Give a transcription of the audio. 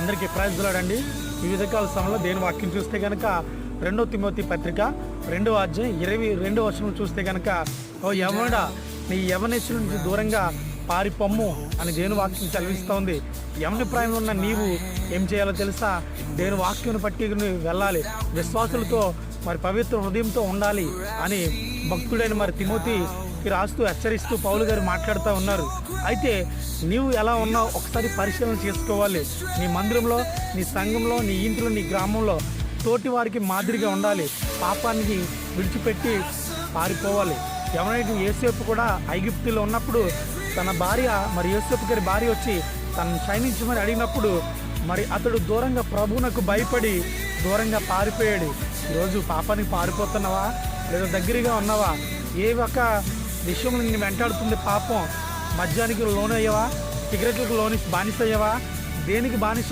అందరికీ ప్రైజ్లాడండి వివిధ కాల సమయంలో దేని వాక్యం చూస్తే కనుక రెండో తిమోతి పత్రిక రెండో అధ్యాయం ఇరవై రెండో వర్షం చూస్తే కనుక ఓ యవనుడా నీ యవనేశ్వరు నుంచి దూరంగా పారిపొమ్ము అని దేని వాక్యం చదివిస్తోంది యవని ప్రాయం ఉన్న నీవు ఏం చేయాలో తెలుసా? దేని వాక్యం పట్టి వెళ్ళాలి. విశ్వాసులతో మరి పవిత్ర హృదయంతో ఉండాలి అని భక్తుడైన మరి తిమోతికి రాస్తూ హెచ్చరిస్తూ పౌలు గారు మాట్లాడుతూ ఉన్నారు. అయితే నీవు ఎలా ఉన్నావు ఒకసారి పరిశీలన చేసుకోవాలి. నీ మందిరంలో నీ సంఘంలో నీ ఇంట్లో నీ గ్రామంలో తోటి వారికి మాదిరిగా ఉండాలి. పాపానికి విడిచిపెట్టి పారిపోవాలి. ఎవరైతే యేసేపు కూడా ఐగుప్తులో ఉన్నప్పుడు తన భార్య మరి యేసేపు గారి భార్య వచ్చి తనను మరి అడిగినప్పుడు మరి అతడు దూరంగా ప్రభువునకు భయపడి దూరంగా పారిపోయాడు. ఈరోజు పాపానికి పారిపోతున్నావా? లేదా దగ్గరగా ఉన్నావా? ఏ ఒక్క విషయం నిన్ను వెంటాడుతుంది పాపం? మద్యానికి అయ్యవా సిగరెట్లకు లోని బానిసయ్యావా? దేనికి బానిస